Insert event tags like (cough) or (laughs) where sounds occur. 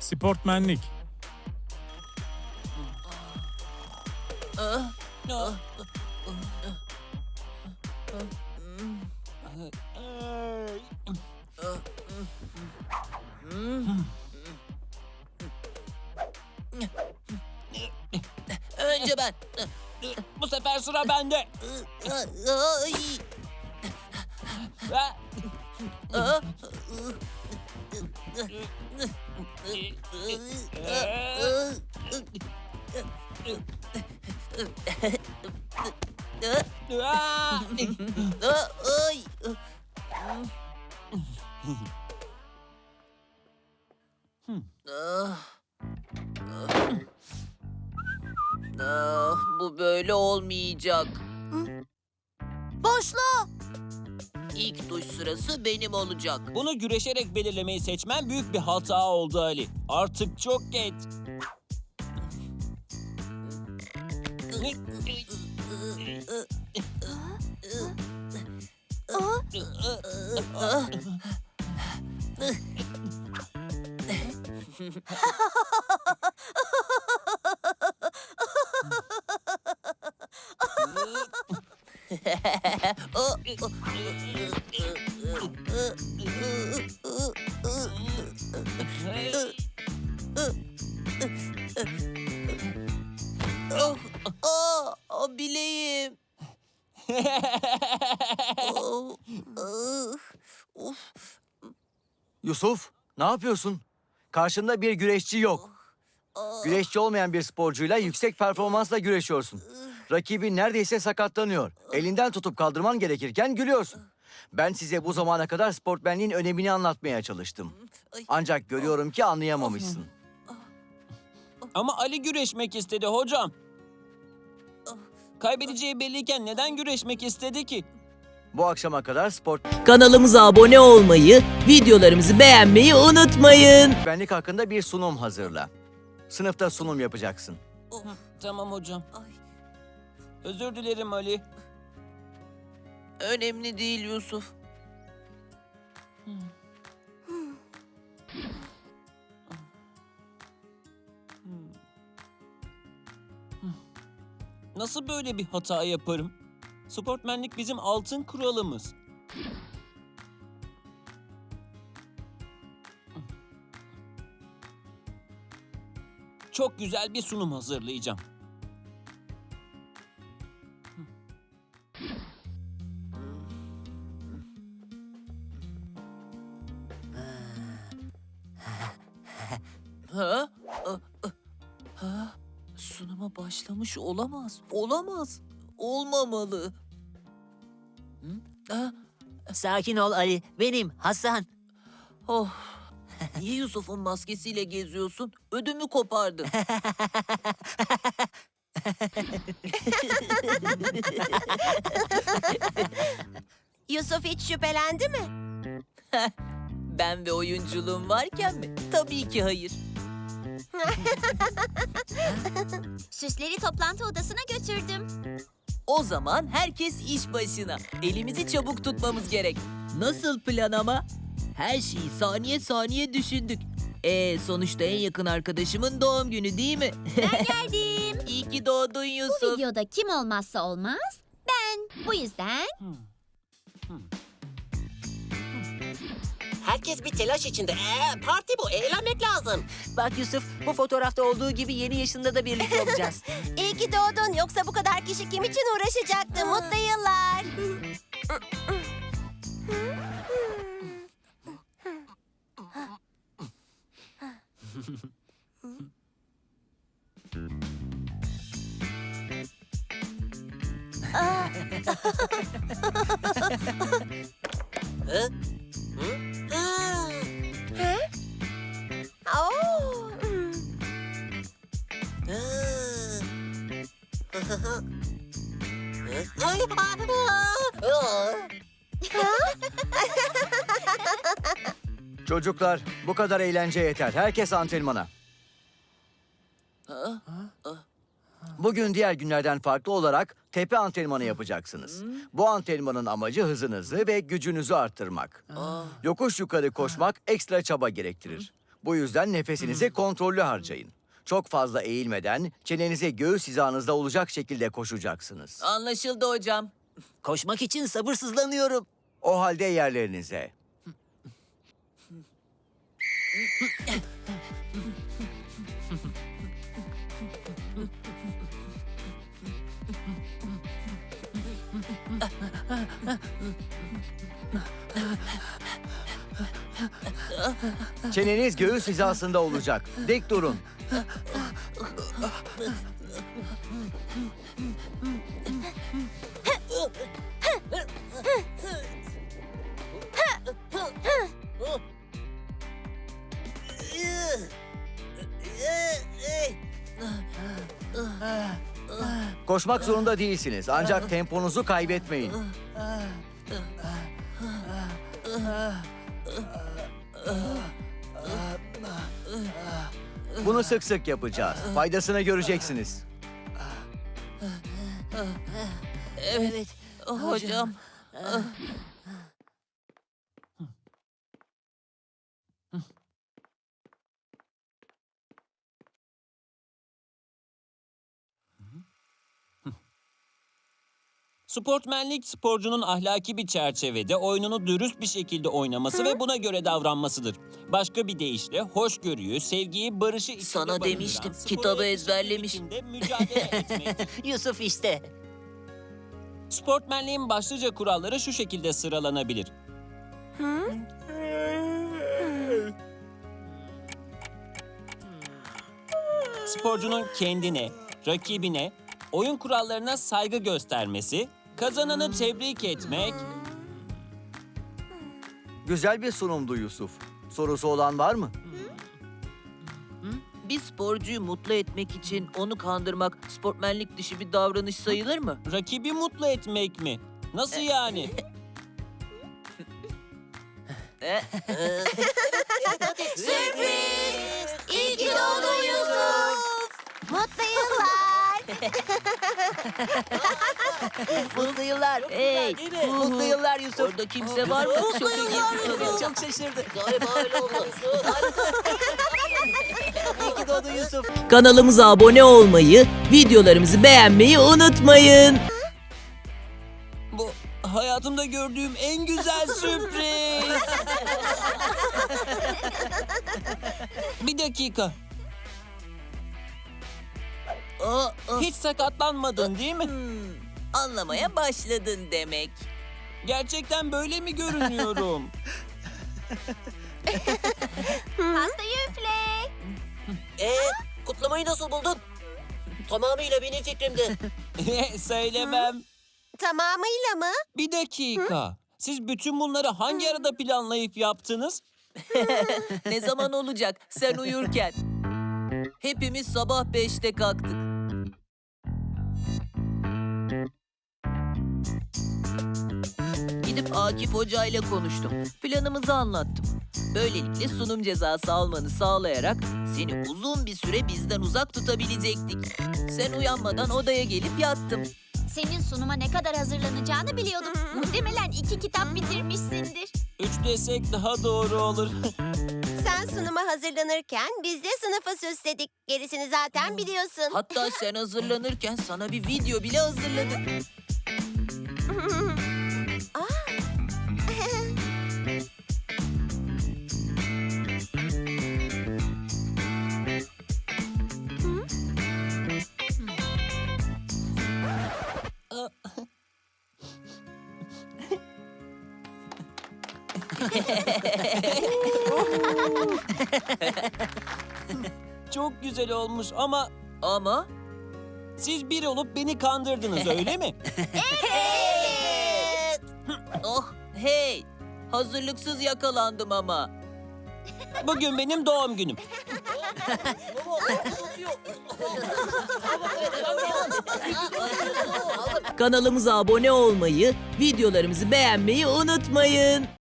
Sportmenlik. Önce ben. Bu sefer sıra bende. Ay. Ha? Ay. Ah. Ah, bu böyle olmayacak. Başla. İlk duş sırası benim olacak. Bunu güreşerek belirlemeyi seçmen büyük bir hata oldu Ali. Artık çok geç. (laughs) Bileğim. Oh, ah, of. Yusuf, ne yapıyorsun? Karşında bir güreşçi yok. Ah, Güreşçi olmayan bir sporcuyla yüksek performansla güreşiyorsun. Rakibin neredeyse sakatlanıyor. Elinden tutup kaldırman gerekirken gülüyorsun. Ben size bu zamana kadar sportmenliğin önemini anlatmaya çalıştım. Ancak görüyorum ki anlayamamışsın. Ama Ali güreşmek istedi hocam. Kaybedeceği belliyken neden güreşmek istedi ki? Bu akşama kadar Kanalımıza abone olmayı, videolarımızı beğenmeyi unutmayın. sportmenlik hakkında bir sunum hazırla. Sınıfta sunum yapacaksın. Tamam hocam. ay. Özür dilerim Ali. Önemli değil Yusuf. Nasıl böyle bir hata yaparım? Sportmenlik bizim altın kuralımız. Çok güzel bir sunum hazırlayacağım. Ha? Ah, Ha? Sunuma başlamış olamaz. Olamaz. Olmamalı. Hı? Ha? Sakin ol Ali, benim Hasan. Oh. Niye Yusuf'un maskesiyle geziyorsun? Ödümü kopardın. (laughs) Yusuf hiç şüphelendi mi? ben ve oyunculuğum varken mi? Tabii ki hayır. (laughs) Süsleri toplantı odasına götürdüm. O zaman herkes iş başına. Elimizi çabuk tutmamız gerek. Nasıl plan ama? Her şeyi saniye saniye düşündük. E sonuçta en yakın arkadaşımın doğum günü değil mi? (laughs) Geldim. İyi ki doğdun Bu Yusuf. videoda kim olmazsa olmaz? Ben. Bu yüzden Herkes bir telaş içinde. Ee, parti bu. Eğlenmek lazım. Bak Yusuf, bu fotoğrafta olduğu gibi yeni yaşında da birlikte (laughs) olacağız. iyi ki doğdun. Yoksa bu kadar kişi kim için uğraşacaktı? Mutlu yıllar. (laughs) Hı? (laughs) Çocuklar, bu kadar eğlence yeter. Herkes antrenmana. Bugün diğer günlerden farklı olarak tepe antrenmanı yapacaksınız. Bu antrenmanın amacı hızınızı ve gücünüzü arttırmak. Yokuş yukarı koşmak ekstra çaba gerektirir. Bu yüzden nefesinizi kontrollü harcayın. Çok fazla eğilmeden çenenize göğüs hizanızda olacak şekilde koşacaksınız. Anlaşıldı hocam. Koşmak için sabırsızlanıyorum. O halde yerlerinize. (laughs) Çeneniz göğüs hizasında olacak. Dik durun. Koşmak zorunda değilsiniz. Ancak temponuzu kaybetmeyin. Bunu sık sık yapacağız. Faydasını göreceksiniz. Evet. Hocam. Sportmenlik sporcunun ahlaki bir çerçevede oyununu dürüst bir şekilde oynaması ve buna göre davranmasıdır. Başka bir deyişle hoşgörüyü, sevgiyi, barışı içinde Sana barındıran, demiştim, sporu kitabı ezberlemiş. için de mücadele (laughs) etmektir. Yusuf işte. Sportmenliğin başlıca kuralları şu şekilde sıralanabilir. Sporcunun kendine, rakibine, oyun kurallarına saygı göstermesi, kazananı tebrik etmek, Güzel bir sunumdu Yusuf. Sorusu olan var mı? Bir sporcuyu mutlu etmek için onu kandırmak sportmenlik dışı bir davranış sayılır mı? rakibi mutlu etmek mi? Nasıl yani? (laughs) Sürpriz! (laughs) Mutlu yıllar. Hey, Mutlu yıllar Yusuf. Orada kimse var mı? Şoka girdi sanırım. Çok şaşırdı. Galiba öyle oldu. İyi ki doğdun Yusuf. Kanalımıza abone olmayı, videolarımızı beğenmeyi unutmayın. Bu hayatımda gördüğüm en güzel sürpriz. (laughs) Bir dakika. Aa, aa. Hiç sakatlanmadın değil mi? Hmm, anlamaya başladın demek. Gerçekten böyle mi görünüyorum? (laughs) Pastayı üfle. Ee, kutlamayı nasıl buldun? Tamamıyla benim fikrimdi. (laughs) Söylemem. Tamamıyla mı? Bir dakika. Siz bütün bunları hangi arada planlayıp yaptınız? (laughs) Ne zaman olacak sen uyurken? Hepimiz sabah beşte kalktık. Gidip Akif Hoca ile konuştum. Planımızı anlattım. Böylelikle sunum cezası almanı sağlayarak seni uzun bir süre bizden uzak tutabilecektik. Sen uyanmadan odaya gelip yattım. Senin sunuma ne kadar hazırlanacağını biliyordum. Muhtemelen iki kitap bitirmişsindir. Üç desek daha doğru olur. (laughs) Sen sunuma hazırlanırken biz de sınıfı süsledik. Gerisini zaten biliyorsun. Hatta sen hazırlanırken sana bir video bile hazırladık. (laughs) (laughs) Çok güzel olmuş ama Ama siz bir olup beni kandırdınız öyle mi? (laughs) Evet. oh hey hazırlıksız yakalandım ama. Bugün benim doğum günüm. Kanalımıza abone olmayı, videolarımızı beğenmeyi unutmayın.